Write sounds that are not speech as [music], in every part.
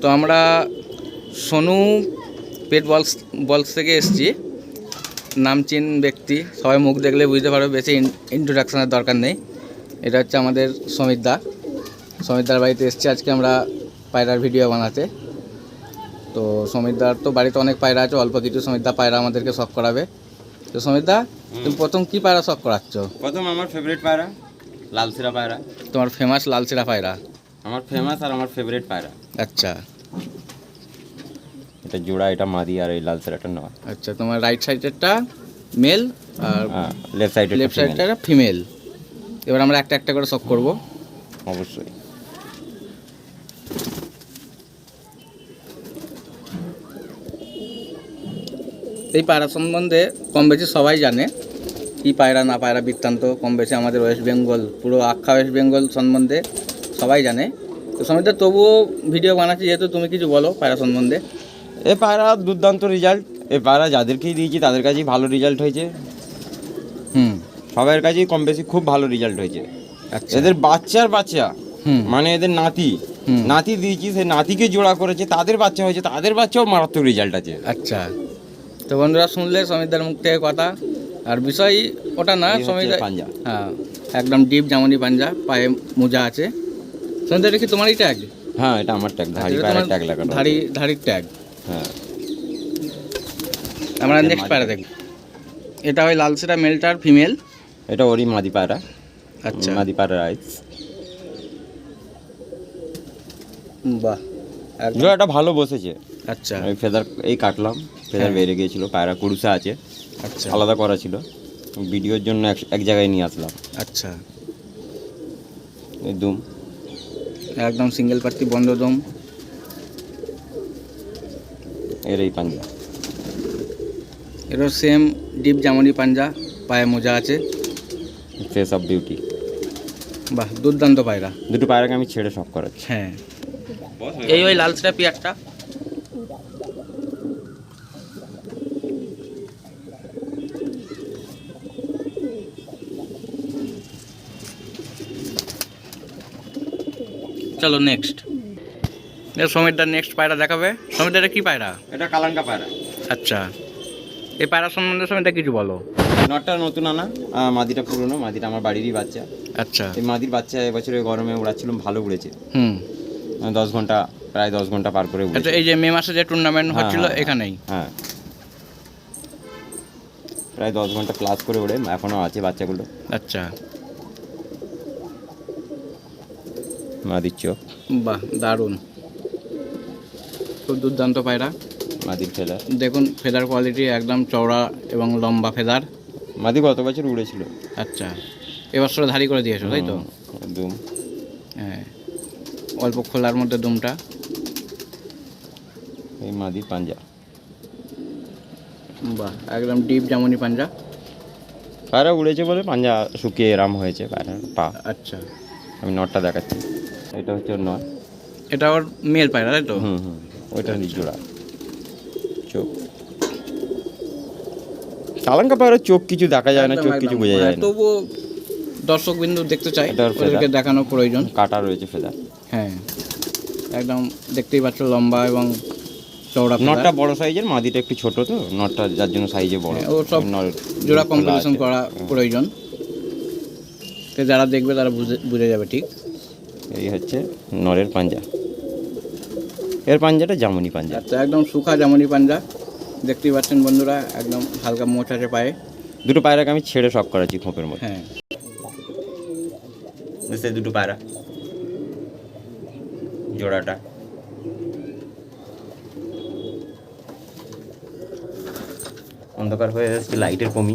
তো আমরা সোনু পেট বলস বলস থেকে এসেছি। নামচিন ব্যক্তি সবাই মুখ দেখলে বুঝতে পারবে বেশি ইন্ট্রোডাকশনের দরকার নেই। এটা হচ্ছে আমাদের সমিত দা। সমিতদার বাড়িতে এসেছি আজকে আমরা পায়রার ভিডিও বানাতে। তো সমিতদার তো বাড়িতে অনেক পায়রা আছে অল্প কিছু সমিতদা পায়রা আমাদেরকে শখ করাবে। তো সমিতদা তুমি প্রথম কি পায়রা শখ করাচ্ছ? প্রথম আমার ফেভারিট পায়রা লালসিরা পায়রা। তোমার ফেমাস লালচিরা পায়রা। আমার ফেমাস আর আমার ফেভারিট পায়রা। আচ্ছা। এটা জোড়া এটা মাদি আর এই লালসিরাটা নয়। আচ্ছা তোমার রাইট সাইডেরটা মেল আর লেফট সাইডে লেফট সাইডটা ফিমেল এবার আমরা একটা একটা করে শখ করব। অবশ্যই। এই পায়রা সম্বন্ধে কম বেশি সবাই জানে কি পায়রা না পায়রা বৃত্তান্ত কম বেশি আমাদের ওয়েস্ট বেঙ্গল পুরো আখ্যা ওয়েস্ট বেঙ্গল সম্বন্ধে। সবাই জানে। তো সমিত তবুও ভিডিও বানাচ্ছি যেহেতু তুমি কিছু বলো পায়রা সম্বন্ধে। এ পায়রা দুর্দান্ত রেজাল্ট এ পায়রা যাদেরকেই দিয়েছি তাদের কাছেই ভালো রেজাল্ট হয়েছে। হুম। সবার কাছেই কম বেশি খুব ভালো রেজাল্ট হয়েছে। আচ্ছা। এদের বাচ্চার বাচ্চা। হুম। মানে এদের নাতি। নাতি দিয়েছি সে নাতিকে জোড়া করেছে তাদের বাচ্চা হয়েছে তাদের বাচ্চাও মারাত্মক রেজাল্ট আছে। আচ্ছা। তো বন্ধুরা শুনলে সমিতদার মুখ থেকে কথা। আর বিষয় ওটা না সমিত পাঞ্জা। হ্যাঁ একদম ডিপ যেমনই পাঞ্জা পায়ে মোজা আছে। সমিত এটা কি তোমারই ট্যাগ হ্যাঁ এটা আমার ট্যাগ ধাড়ি পায়রা ট্যাগ লাগানো ধাড়ি ধাড়ির ট্যাগ হ্যাঁ। আমরা নেক্সট পায়রা দেখব এটা ওই লালসেরা মেলটার ফিমেল এটা ওরই মাদি পায়রা আচ্ছা। মাদি পায়রা রাইস বাহ জোড়াটা ভালো বসেছে। আচ্ছা। ওই ফেদার এই কাটলাম ফেদার হ্যাঁ। বেড়ে গিয়েছিল পায়রা কুড়ুসা আছে। আচ্ছা। আলাদা করা ছিল। ভিডিওর জন্য এক- এক জায়গায় নিয়ে আসলাম। আচ্ছা। দুম। একদম সিঙ্গেল পার্টি বন্ধ দম এর এই পাঞ্জা। এরও সেম ডিপ জামনি পাঞ্জা পায়ে মোজা আছে। ফেস অফ বিউটি বাহ দুর্দান্ত পায়রা। দুটো পায়রাকে আমি ছেড়ে সব করাচ্ছি। হ্যাঁ। এই ওই লাল লালসেরা পিয়ারটা। চলো নেক্সট সমিতদার নেক্সট পায়রা দেখাবে। সমিতদার কি পায়রা? এটা কালাঙ্কা পায়রা। আচ্ছা। এই পায়রা সম্বন্ধে সমিতা কিছু বলো। নটটা নতুন আনা। মাদিটা পুরনো। মাদিটা আমার বাড়িরই বাচ্চা। আচ্ছা। এই মাদির বাচ্চা এবছরে গরমে উড়াচ্ছিলাম ভালো উড়েছে। হুম। দশ ঘণ্টা প্রায় দশ ঘণ্টা পার করে আচ্ছা এই যে মে মাসে যে টুর্নামেন্ট হ্যাঁ, হচ্ছিল হ্যাঁ, এখানেই? হ্যাঁ। প্রায় দশ ঘণ্টা ক্লাস করে ওড়ে এখনও আছে বাচ্চাগুলো। আচ্ছা। মাদির চোখ বাহ দারুণ। খুব দুর্দান্ত পায়রা। মাদির ফেলা দেখুন ফেদার কোয়ালিটি একদম চওড়া এবং লম্বা ফেদার। মাদি গত বছর উড়েছিল। আচ্ছা এবছর ধারি করে দিয়েছ তাই তো? দুম। হ্যাঁ অল্প খোলার মধ্যে দুমটা। এই মাদির পাঞ্জা। বাহ একদম ডিপ যেমনই পাঞ্জা। পায়রা উড়েছে বলে পাঞ্জা শুকিয়ে এরাম হয়েছে পায়রার পা। আচ্ছা। আমি নটটা দেখাচ্ছি। এটা হচ্ছে নট এটা ওর মেল পায়রা তাই তো? হুম হুম ওইটা জোড়া। চোখ। কালাঙ্কা পায়রার চোখ কিছু দেখা যায় না চোখ কিছু। বোঝা হ্যাঁ, যায় না। তবুও দর্শক বিন্দু দেখতে চাই ওদেরকে দেখানো প্রয়োজন। কাটা রয়েছে ফেদা। হ্যাঁ একদম দেখতেই পাচ্ছ লম্বা এবং চওড়া ফেদার। নটটা বড় সাইজের মাদিটা একটু ছোট তো নটটা যার জন্য সাইজে বড়। হ্যাঁ, ও সব জোড়া কম্পিটিশন করা প্রয়োজন। তো যারা দেখবে তারা বুঝে বুঝে যাবে ঠিক? এই হচ্ছে নরের পাঞ্জা। এর পাঞ্জাটা জামুনি পাঞ্জা। আচ্ছা একদম সুখা জামুনি পাঞ্জা। দেখতেই পাচ্ছেন বন্ধুরা একদম হালকা মোচ পায়ে। দুটো পায়রাকে আমি ছেড়ে সব করাচ্ছি খোপের মধ্যে। হ্যাঁ। বুঝতে দুটো পায়রা। জোড়াটা। অন্ধকার হয়ে যাচ্ছে লাইটের কমি।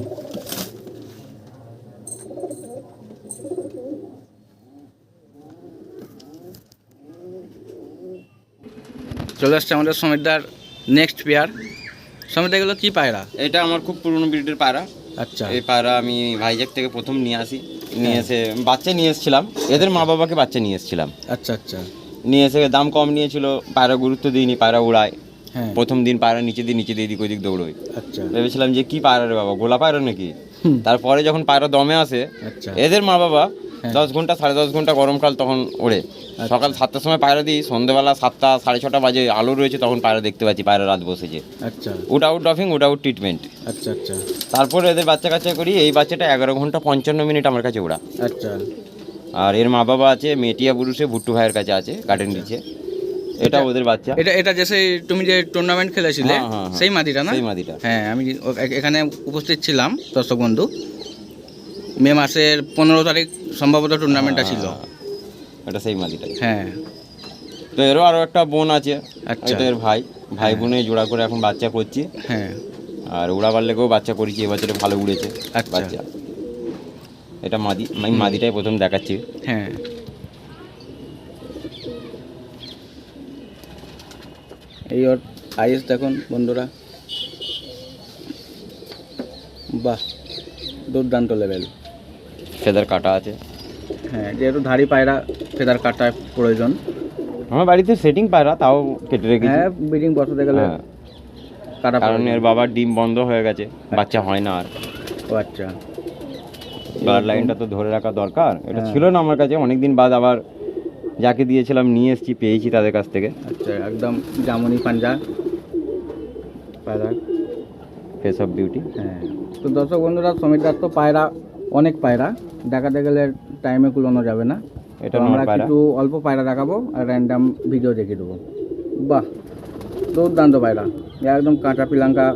চলে আসছে আমাদের সমিতদার নেক্সট পেয়ার সমিত এগুলো কি পায়রা? এটা আমার খুব পুরনো ব্রিডের পায়রা। আচ্ছা। এই পায়রা আমি ভাইজ্যাক থেকে প্রথম নিয়ে আসি। নিয়ে এসে বাচ্চা নিয়ে এসেছিলাম। এদের মা বাবাকে বাচ্চা নিয়ে এসেছিলাম। আচ্ছা আচ্ছা। নিয়ে এসে দাম কম নিয়েছিল পায়রা গুরুত্ব দিইনি পায়রা উড়ায়। হ্যাঁ। প্রথম দিন পায়রা নিচে দিয়ে নিচে দিয়ে এদিক ওদিক দৌড়োই আচ্ছা। ভেবেছিলাম যে কি পায়রা রে বাবা গোলা পায়রা নাকি। তারপরে যখন পায়রা দমে আসে আচ্ছা। এদের মা বাবা। দশ ঘণ্টা সাড়ে দশ ঘণ্টা গরমকাল তখন ওড়ে। সকাল সাতটার সময় পায়রা দিই সন্ধ্যেবেলা সাতটা সাড়ে ছটা বাজে আলো রয়েছে তখন পায়রা দেখতে পাচ্ছি পায়রা রাত বসেছে আচ্ছা। Wood out dropping wood out treatment আচ্ছা আচ্ছা। তারপরে এদের বাচ্চা কাচ্চা করি এই বাচ্চাটা এগারো ঘণ্টা পঞ্চান্ন মিনিট আমার কাছে ওড়া। আচ্ছা। আর এর মা বাবা আছে মেটিয়া পুরুষে ভুট্টু ভাইয়ের কাছে আছে গার্ডেন দিচ্ছে। এটা ওদের বাচ্চা। এটা এটা যে সেই তুমি যে টুর্নামেন্ট খেলেছিলে হ্যাঁ, হ্যাঁ, হ্যাঁ। সেই মাদিটা না? সেই মাদিটা হ্যাঁ আমি এখানে উপস্থিত ছিলাম দর্শক বন্ধু। মে মাসের পনেরো তারিখ সম্ভবত টুর্নামেন্টটা ছিল। এটা সেই মাদিটাই হ্যাঁ। তো এরও আরও একটা বোন আছে আচ্ছা। এর ভাই। ভাই বোনে জোড়া করে এখন বাচ্চা করছি। হ্যাঁ। আর উড়াবার লেগেও বাচ্চা করেছি এবছরে ভালো উড়েছে আচ্ছা। বাচ্চা। এটা মাদি আমি মাদিটাই প্রথম দেখাচ্ছি। হ্যাঁ। এই ওর আইস দেখুন বন্ধুরা। বাহ দুর্দান্ত লেভেল ফেদার কাটা আছে। হ্যাঁ যেহেতু ধাড়ি পায়রা ফেদার কাটার প্রয়োজন। আমার বাড়িতে সেটিং পায়রা তাও কেটে রেখেছি। হ্যাঁ বিডিং বসাতে গেলে হ্যাঁ, কাটা কারণ এর বাবার ডিম বন্ধ হয়ে গেছে বাচ্চা হয় না আর। ও আচ্ছা। ব্লাড লাইনটা তো ধরে রাখা দরকার। এটা হ্যাঁ। ছিল না আমার কাছে অনেকদিন বাদ আবার যাকে দিয়েছিলাম নিয়ে এসেছি পেয়েছি তাদের কাছ থেকে। আচ্ছা একদম জামুনি পাঞ্জা পায়রা। ফেস অফ বিউটি হ্যাঁ। তো দর্শক বন্ধুরা সমিতার তো পায়রা অনেক পায়রা। দেখাতে গেলে টাইমে কুলানো যাবে না। এটা আমরা কিছু অল্প পায়রা দেখাবো আর র্যান্ডাম ভিডিও দেখিয়ে দেবো। বাহ দুর্দান্ত পায়রা। একদম কাঁচা পিলাঙ্কা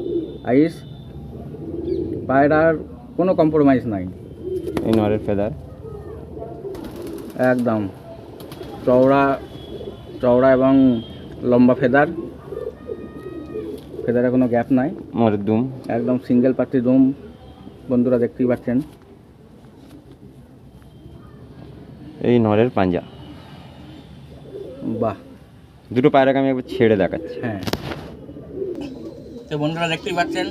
আইস পায়রার কোনো কম্প্রোমাইজ নাই। এই নরের ফেদার একদম। চওড়া চওড়া এবং লম্বা ফেদার ফেদারে কোনো গ্যাপ নাই। দুম। একদম সিঙ্গেল পার্টি দুম। বন্ধুরা দেখতেই পাচ্ছেন। এই নরের পাঞ্জা। বাহ। দুটো পায়রাকে আমি একবার ছেড়ে দেখাচ্ছি। হ্যাঁ। তো বন্ধুরা দেখতেই পাচ্ছেন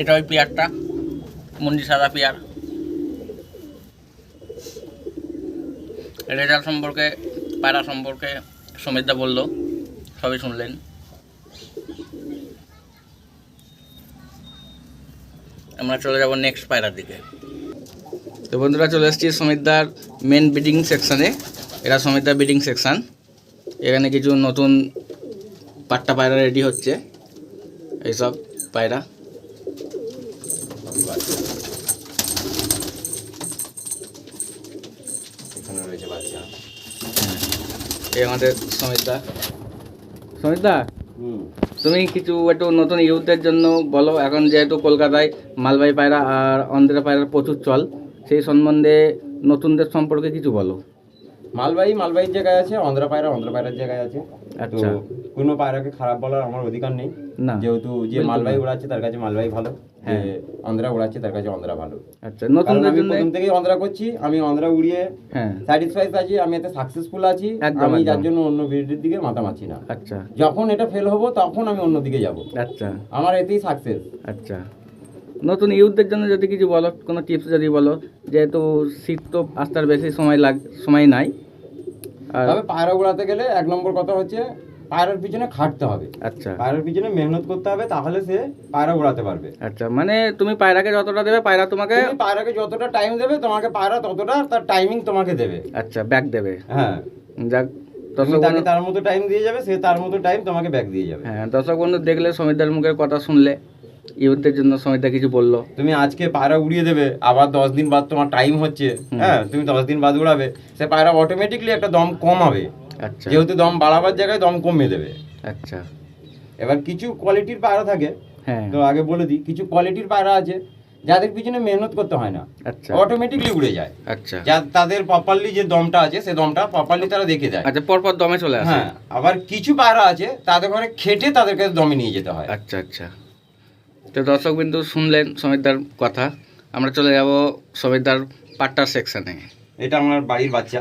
এটা ওই পেয়ারটা মন্দির সাদা পেয়ার। রেজাল্ট সম্পর্কে পায়রা সম্পর্কে সমিতদা বলল সবই শুনলেন। আমরা চলে যাব নেক্সট পায়রার দিকে। তো বন্ধুরা চলে এসেছি সমিতদার মেন বিডিং সেকশানে এটা সমিতদার বিডিং সেকশান এখানে কিছু নতুন পাট্টা পায়রা রেডি হচ্ছে। এইসব পায়রা। এই আমাদের সমিতদা সমিতদা তুমি কিছু একটু নতুন ইউথদের জন্য বলো। এখন যেহেতু কলকাতায় মালবাহী পায়রা আর অন্ধ্রা পায়রার প্রচুর চল। সেই সম্বন্ধে নতুনদের সম্পর্কে কিছু বলো। মালবাহী মালবাহীর জায়গায় আছে অন্ধ্রা পায়রা অন্ধ্রা পায়রার জায়গায় আছে। তো আচ্ছা। কোনো পায়রাকে খারাপ বলার আমার অধিকার নেই। যেহেতু যে মালবাহী উড়াচ্ছে তার কাছে মালবাহী ভালো। যে হ্যাঁ। অন্ধ্রা উড়াচ্ছে তার কাছে অন্ধ্রা ভালো। আচ্ছা নতুনদের আমি প্রথম থেকেই অন্ধ্রা করছি আমি অন্ধ্রা উড়িয়ে স্যাটিসফাইড আছি আমি এতে সাকসেসফুল আছি আমি যার জন্য অন্য বিরোধীর দিকে মাথা মারছি না। আচ্ছা। যখন এটা ফেল হব তখন আমি অন্য দিকে যাব। আচ্ছা। আমার এতেই সাকসেস আচ্ছা। নতুন ইউথদের জন্য যদি কিছু বলো কোনো টিপস যদি বলো যেহেতু শীত তো আসতে বেশি সময় লাগ সময় নাই। আর তবে পায়রা উড়াতে গেলে এক নম্বর কথা হচ্ছে পায়রার পিছনে খাটতে হবে। আচ্ছা। পায়রার পিছনে মেহনত করতে হবে তাহলে সে পায়রা উড়াতে পারবে। আচ্ছা মানে তুমি পায়রাকে যতটা দেবে পায়রা তোমাকে তুমি পায়রাকে যতটা টাইম দেবে তোমাকে পায়রা ততটা তার টাইমিং তোমাকে দেবে। আচ্ছা ব্যাক দেবে। হ্যাঁ। যাক তুমি দর্শক তাকে তার মতো টাইম দিয়ে যাবে সে তার মতো টাইম তোমাকে ব্যাক দিয়ে যাবে। হ্যাঁ দর্শক বন্ধু দেখলে সমিতার মুখের কথা শুনলে। ইউথদের জন্য সমিতা কিছু বলল। তুমি আজকে পায়রা উড়িয়ে দেবে আবার দশ দিন বাদ তোমার টাইম হচ্ছে। হ্যাঁ তুমি দশ দিন বাদ উড়াবে। সে পায়রা অটোমেটিকলি একটা দম কমাবে আচ্ছা। যেহেতু দম বাড়াবার জায়গায় দম কমিয়ে দেবে। আচ্ছা। এবার কিছু কোয়ালিটির পায়রা থাকে। হ্যাঁ। তো আগে বলে দিই কিছু কোয়ালিটির পায়রা আছে যাদের পিছনে মেহনত করতে হয় না। আচ্ছা। অটোমেটিকলি উড়ে যায়। আচ্ছা। যা তাদের প্রপারলি যে দমটা আছে সে দমটা প্রপারলি তারা দেখে যায় আচ্ছা পরপর দমে চলে আসে। হ্যাঁ আবার কিছু পায়রা আছে তাদের ঘরে খেটে তাদেরকে দমে নিয়ে যেতে হয়। আচ্ছা আচ্ছা। তো দর্শক বিন্দু শুনলেন সমিতার কথা। আমরা চলে যাব সমিতার পাট্টার সেকশনে এটা আমার বাড়ির বাচ্চা।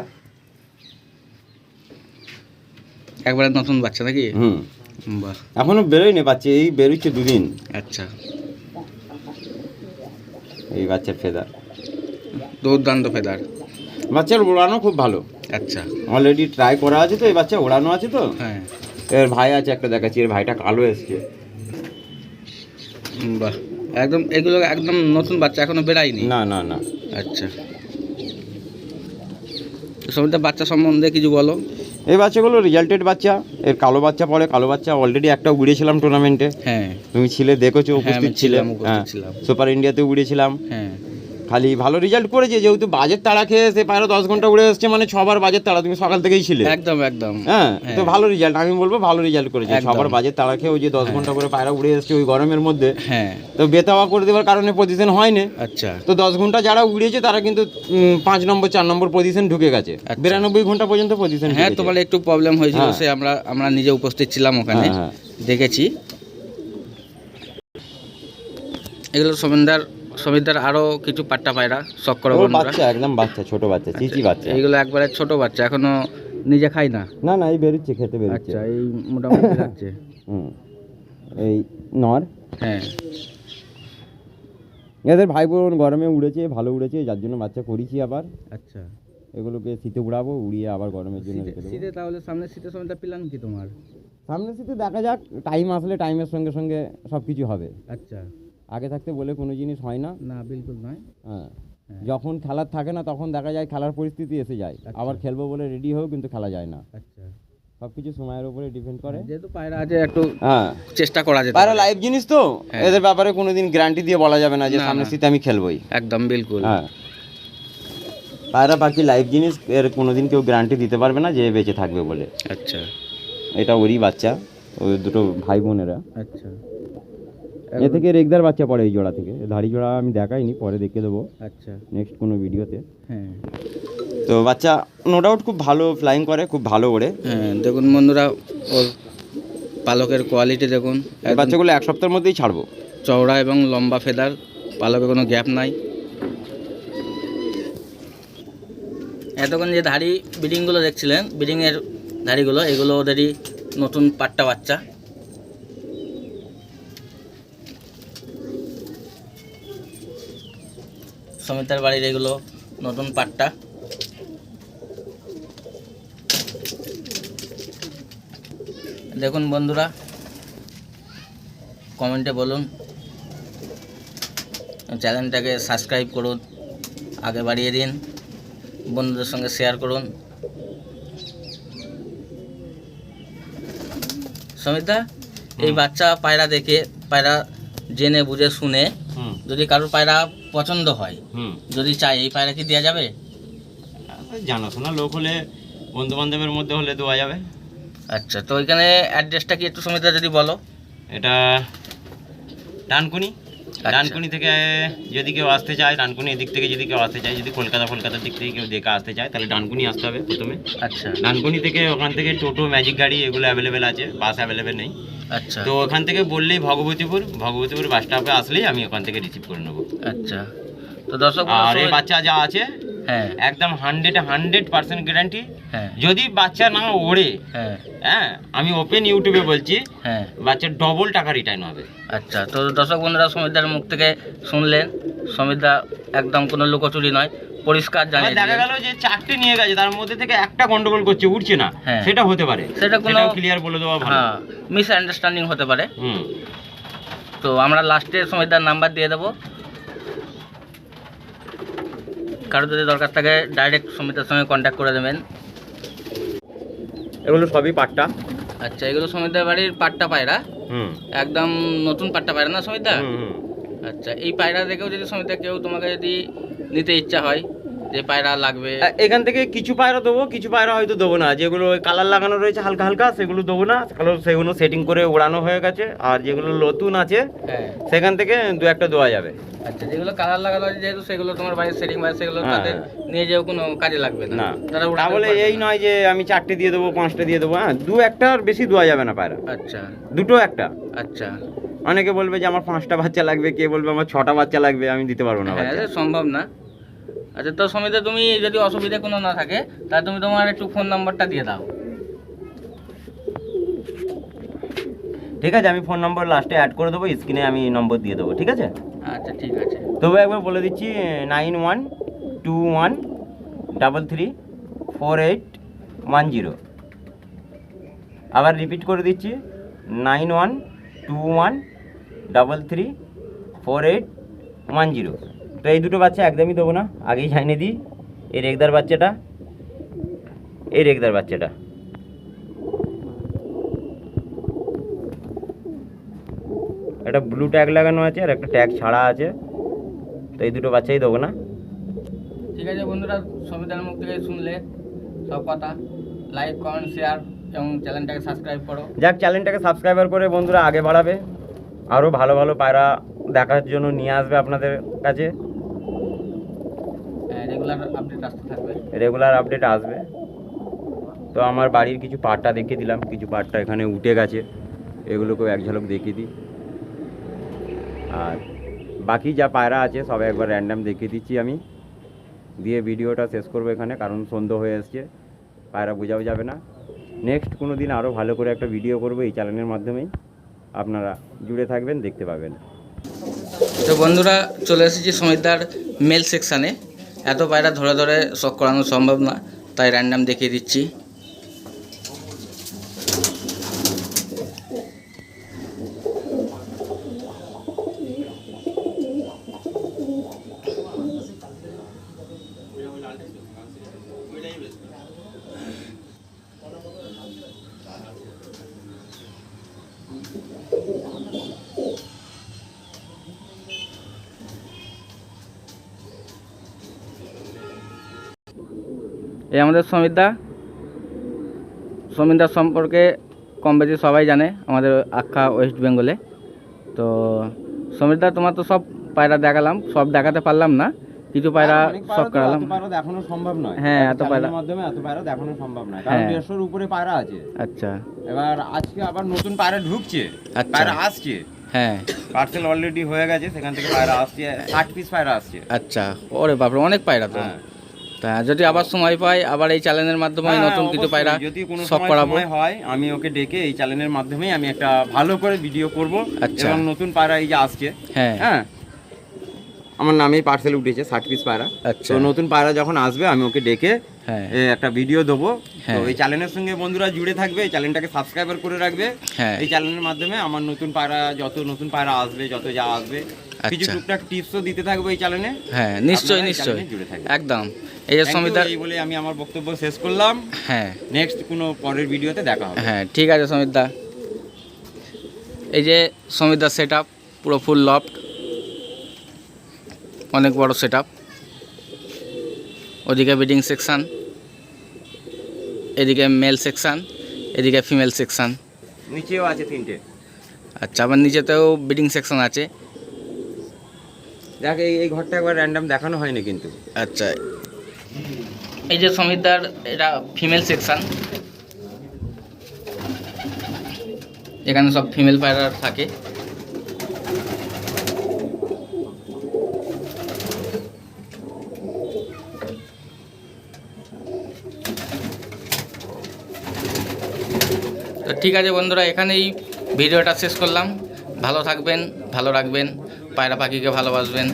একবারে নতুন বাচ্চা নাকি? হুম। বাহ। এখনও বেরোয়নি বাচ্চা এই বেরোচ্ছে দুদিন। আচ্ছা। এই বাচ্চার ফেদার দুর্দান্ত ফেদার বাচ্চার ওড়ানো খুব ভালো। আচ্ছা। অলরেডি ট্রাই করা আছে তো এই বাচ্চা ওড়ানো আছে তো? হ্যাঁ। এর ভাই আছে একটা দেখাচ্ছি এর ভাইটা কালো এসছে। বাহ। একদম এগুলো একদম নতুন বাচ্চা এখনও বেরায়নি না না না। আচ্ছা। সমিতার বাচ্চা সম্বন্ধে কিছু বলো। এই বাচ্চাগুলো রেজাল্টেড বাচ্চা এর কালো বাচ্চা পড়ে কালো বাচ্চা অলরেডি একটা উড়িয়েছিলাম টুর্নামেন্টে হ্যাঁ। তুমি ছিলে দেখেছ হ্যাঁ, উপস্থিত ছিলে। ছিলাম, হ্যাঁ। সুপার ইন্ডিয়াতে উড়িয়েছিলাম হ্যাঁ। খালি ভালো রেজাল্ট করেছে যেহেতু বাজেট তাড়া খেয়ে সে পায়রা দশ ঘণ্টা উড়ে এসছে মানে ছবার বাজেট তাড়া তুমি সকাল থেকেই ছিলে। একদম একদম। হ্যাঁ হ্যাঁ। তো ভালো রেজাল্ট আমি বলব ভালো রেজাল্ট করেছে। সবার বাজেট তাড়া খেয়ে ওই যে দশ ঘণ্টা করে পায়রা উড়ে এসছে ওই গরমের মধ্যে হ্যাঁ। তো বেতাওয়া করে দেওয়ার কারণে পজিশন হয়নি। আচ্ছা। তো দশ ঘণ্টা যারা উড়িয়েছে তারা কিন্তু পাঁচ নম্বর চার নম্বর পজিশন ঢুকে গেছে। আচ্ছা। বিরানব্বই ঘণ্টা পর্যন্ত পজিশন হ্যাঁ তোমার একটু প্রবলেম হয়েছিল হ্যাঁ। সে আমরা আমরা নিজে উপস্থিত ছিলাম ওখানে। হ্যাঁ, হ্যাঁ। দেখেছি। এগুলো সমিন্দার সমিন্দার আরও কিছু পাট্টা পায়রা শখ করো বাচ্চা একদম বাচ্চা ছোট বাচ্চা চিচি বাচ্চা। এইগুলো একবারে ছোট বাচ্চা এখনও নিজে খাই না? না না এই বেরোচ্ছে খেতে বেরোচ্ছে। আচ্ছা এই মোটামুটি যাচ্ছে [laughs] হুম এই নর। হ্যাঁ। এদের ভাই বোন গরমে উড়েছে ভালো উড়েছে যার জন্য বাচ্চা করেছি আবার। আচ্ছা। এগুলোকে শীতে উড়াবো উড়িয়ে আবার গরমের জন্য শীতে তাহলে সামনে শীতের সময়টা প্ল্যান কি তোমার? সামনে শীতে দেখা যাক টাইম আসলে টাইমের সঙ্গে সঙ্গে সব কিছু হবে। আচ্ছা। আগে থাকতে বলে কোনো জিনিস হয় না। না বিলকুল নয়। হ্যাঁ। হ্যাঁ। যখন খেলার থাকে না তখন দেখা যায় খেলার পরিস্থিতি এসে যায়। আচ্ছা। আবার খেলব বলে রেডি হয়েও কিন্তু খেলা যায় না। আচ্ছা। সব কিছু সময়ের উপরে ডিপেন্ড করে। যেহেতু পায়রা আছে একটু হ্যাঁ। চেষ্টা করা যেতে পায়রা লাইভ জিনিস তো? হ্যাঁ। এদের ব্যাপারে কোনোদিন গ্যারান্টি দিয়ে বলা যাবে না যে সামনে। শীতে আমি খেলবোই। একদম বিলকুল। হ্যাঁ। পায়রা পাখি লাইভ জিনিস এর কোনোদিন কেউ গ্যারান্টি দিতে পারবে না যে বেঁচে থাকবে বলে। আচ্ছা। এটা ওরই বাচ্চা ওই দুটো ভাই বোনেরা আচ্ছা। এ থেকে রেগদার বাচ্চা পড়ে এই জোড়া থেকে। ধাড়ি জোড়া আমি দেখাইনি পরে দেখে দেবো। আচ্ছা। নেক্সট কোনো ভিডিওতে। হ্যাঁ। তো বাচ্চা নো ডাউট খুব ভালো ফ্লাইং করে খুব ভালো ওড়ে। হ্যাঁ দেখুন বন্ধুরা ওর পালকের কোয়ালিটি দেখুন। এই একদম বাচ্চাগুলো এক সপ্তাহের মধ্যেই ছাড়বো। চওড়া এবং লম্বা ফেদার পালকে কোনো গ্যাপ নাই। এতক্ষণ যে ধাড়ি ব্রিডিংগুলো দেখছিলেন ব্রিডিংয়ের ধাড়িগুলো এগুলো ওদেরই নতুন পাট্টা বাচ্চা। সমিতার বাড়ির এগুলো নতুন পাট্টা। দেখুন বন্ধুরা কমেন্টে বলুন চ্যানেলটাকে সাবস্ক্রাইব করুন আগে বাড়িয়ে দিন বন্ধুদের সঙ্গে শেয়ার করুন। সমিতা এই বাচ্চা পায়রা দেখে পায়রা জেনে বুঝে শুনে যদি কারোর পায়রা পছন্দ হয় হুম। যদি চাই এই পায়রা কি দেওয়া যাবে? জানাশোনা লোক হলে বন্ধু বান্ধবের মধ্যে হলে দেওয়া যাবে। আচ্ছা তো ওইখানে অ্যাড্রেসটা কি একটু সমিতা যদি বলো? এটা ডানকুনি। ডানকুনি থেকে যদি কেউ আসতে চায় ডানকুনি এদিক থেকে যদি কেউ আসতে চায় যদি কলকাতা কলকাতার দিক থেকে কেউ দেখে আসতে চায় তাহলে ডানকুনি আসতে হবে প্রথমে। আচ্ছা। ডানকুনি থেকে ওখান থেকে টোটো ম্যাজিক গাড়ি এগুলো অ্যাভেলেবেল আছে বাস অ্যাভেলেবেল নেই। আচ্ছা। তো ওখান থেকে বললেই ভগবতীপুর ভগবতীপুর বাস স্টপে আসলেই আমি ওখান থেকে রিসিভ করে নেব। আচ্ছা। তো দর্শক আর এই বাচ্চা যা আছে হ্যাঁ। একদম হান্ড্রেড হান্ড্রেড পার্সেন্ট গ্যারান্টি যদি বাচ্চা না ওড়ে হ্যাঁ। হ্যাঁ আমি ওপেন ইউটিউবে বলছি হ্যাঁ। বাচ্চার ডবল টাকা রিটার্ন হবে। আচ্ছা তো দর্শক বন্ধুরা সমিতার মুখ থেকে শুনলেন। সমিতা একদম কোনো লুকোচুরি নয় পরিষ্কার জানিয়ে দেখা গেল যে চারটে নিয়ে গেছে তার মধ্যে থেকে একটা গন্ডগোল করছে উঠছে না। হ্যাঁ। সেটা হতে পারে। সেটা কোনো- ক্লিয়ার বলে দেওয়া ভালো। হ্যাঁ মিস আন্ডারস্ট্যান্ডিং হতে পারে। হুম। তো আমরা লাস্টে সমিতার নাম্বার দিয়ে দেবো। কারও যদি দরকার থাকে ডাইরেক্ট সমিতার সঙ্গে কন্ট্যাক্ট করে দেবেন। এগুলো সবই পাট্টা। আচ্ছা এগুলো সমিতার বাড়ির পাট্টা পায়রা? হুম। একদম নতুন পাট্টা পায়রা না সমিতা। আচ্ছা এই পায়রা দেখেও যদি সমিতা কেউ তোমাকে যদি নিতে ইচ্ছা হয় যে পায়রা লাগবে। এখান থেকে কিছু পায়রা দেবো কিছু পায়রা হয়তো দেবো না। যেগুলো কালার লাগানো রয়েছে হালকা হালকা সেগুলো দেবো না। সেগুলো সেগুলো সেটিং করে ওড়ানো হয়ে গেছে। আর যেগুলো নতুন আছে হ্যাঁ। সেখান থেকে দু একটা দেওয়া যাবে। আচ্ছা যেগুলো কালার লাগানো আছে যেহেতু সেগুলো তোমার বাড়ির সেটিং বা সেগুলো হ্যাঁ। নিয়ে যেও কোনো কাজে লাগবে না। না। তারা তা বলে এই নয় যে আমি চারটে দিয়ে দেবো পাঁচটা দিয়ে দেবো হ্যাঁ দু একটার বেশি দেওয়া যাবে না পায়রা। আচ্ছা। দুটো একটা। আচ্ছা। অনেকে বলবে যে আমার পাঁচটা বাচ্চা লাগবে কে বলবে আমার ছটা বাচ্চা লাগবে আমি দিতে পারব না হ্যাঁ সম্ভব না। আচ্ছা তো সমিতা তুমি যদি অসুবিধা কোনো না থাকে তাহলে তুমি তোমার একটু ফোন নাম্বারটা দিয়ে দাও। ঠিক আছে আমি ফোন নম্বর লাস্টে অ্যাড করে দেবো স্ক্রিনে আমি নম্বর দিয়ে দেবো ঠিক আছে? আচ্ছা ঠিক আছে। তবে একবার বলে দিচ্ছি nine one two one double three four eight one zero আবার রিপিট করে দিচ্ছি nine one two one double three four eight one zero তো এই দুটো বাচ্চা একদমই দেবো না। আগেই জানিয়ে দিই। এই রেগদার বাচ্চাটা এই রেগদার বাচ্চাটা। একটা ব্লু ট্যাগ লাগানো আছে আর একটা ট্যাগ ছাড়া আছে। তো এই দুটো বাচ্চাই দেবো না। ঠিক আছে বন্ধুরা সমিতার মুখ থেকে শুনলে। সব কথা। লাইক কমেন্ট শেয়ার এবং চ্যানেলটাকে সাবস্ক্রাইব করো। যাক চ্যানেলটাকে সাবস্ক্রাইবার করে বন্ধুরা আগে বাড়াবে। আরও ভালো ভালো পায়রা দেখার জন্য নিয়ে আসবে আপনাদের কাছে। রেগুলার আপডেট আসতে থাকবে? রেগুলার আপডেট আসবে। তো আমার বাড়ির কিছু পাটটা দেখিয়ে দিলাম। কিছু পাটটা এখানে উঠে গেছে। এগুলোকেও এক ঝলক দেখিয়ে দিই। আর বাকি যা পায়রা আছে সব একবার র্যান্ডাম দেখিয়ে দিচ্ছি আমি। দিয়ে ভিডিওটা শেষ করব এখানে কারণ সন্ধ্যা হয়ে এসছে। পায়রা বোঝাও যাবে না। নেক্সট কোনো দিন আরও ভালো করে একটা ভিডিও করব এই চ্যানেলের মাধ্যমেই। আপনারা জুড়ে থাকবেন দেখতে পাবেন। তো বন্ধুরা চলে এসেছি সমিতার মেল সেকশানে এত পায়রা ধরে ধরে শখ করানো সম্ভব না তাই র্যান্ডাম দেখিয়ে দিচ্ছি। এই আমাদের সমিতদা সমিতদার সম্পর্কে কম বেশি সবাই জানে আমাদের আখ্যা ওয়েস্ট বেঙ্গলে তো সমিতদা তোমার তো সব পায়রা দেখালাম সব দেখাতে পারলাম না। কিছু পায়রা শখ করালাম। দেখানো সম্ভব নয়। হ্যাঁ, এত পায়রা- মাধ্যমে এত পায়রা দেখানো সম্ভব নয়। কারণ হ্যাঁ। দেড়শোর উপরে পায়রা আছে। আচ্ছা। এবার আজকে আবার নতুন পায়রা ঢুকছে। আচ্ছা। পায়রা আসছে। হ্যাঁ। পার্সেল অলরেডি হয়ে গেছে সেখান থেকে পায়রা আসছে ষাট পিস পায়রা আসছে। আচ্ছা। ওরে বাপরে অনেক পায়রা তো। হ্যাঁ। তা যদি আবার সময় পাই আবার এই চ্যানেলের মাধ্যমে হ্যাঁ, নতুন কিছু পায়রা যদি কোনো সব সময় করাবো। হয় আমি ওকে ডেকে এই চ্যানেলের মাধ্যমেই আমি একটা ভালো করে ভিডিও করব আচ্ছা। এবং নতুন পায়রা এই যে আসছে হ্যাঁ। হ্যাঁ। আমার নামেই পার্সেল উঠেছে ষাট পিস পায়রা। আচ্ছা। তো নতুন পায়রা যখন আসবে আমি ওকে ডেকে হ্যাঁ। একটা ভিডিও দেবো। তো হ্যাঁ। এই চ্যানেলের সঙ্গে বন্ধুরা জুড়ে থাকবে এই চ্যানেলটাকে সাবস্ক্রাইবার করে রাখবে। এই চ্যানেলের মাধ্যমে আমার নতুন পায়রা যত নতুন পায়রা আসবে যত যা আসবে কিছু আচ্ছা। টুকটাক টিপসও দিতে থাকব এই চ্যানেলে। হ্যাঁ নিশ্চয়ই নিশ্চয়ই। একদম। এই যে Thank এই বলে আমি আমার বক্তব্য শেষ করলাম। হ্যাঁ। নেক্সট কোনো পরের ভিডিওতে দেখা হবে। হ্যাঁ ঠিক আছে সমিতদা। এই যে সমিতদার সেট আপ পুরো ফুল লফট অনেক বড় সেট আপ ওদিকে বিডিং সেকশান এদিকে মেল সেকশান এদিকে ফিমেল সেকশান নিচেও আছে তিনটে। আচ্ছা আবার নিচেতেও বিডিং সেকশন আছে। দেখ এই এই ঘরটা একবার র্যান্ডাম দেখানো হয়নি কিন্তু। আচ্ছা। এই যে সমিতদার এটা ফিমেল সেকশন এখানে সব ফিমেল পায়রা থাকে। তো ঠিক আছে বন্ধুরা এখানেই ভিডিওটা শেষ করলাম। ভালো থাকবেন ভালো রাখবেন। পায়রা পাখিকে ভালোবাসবেন।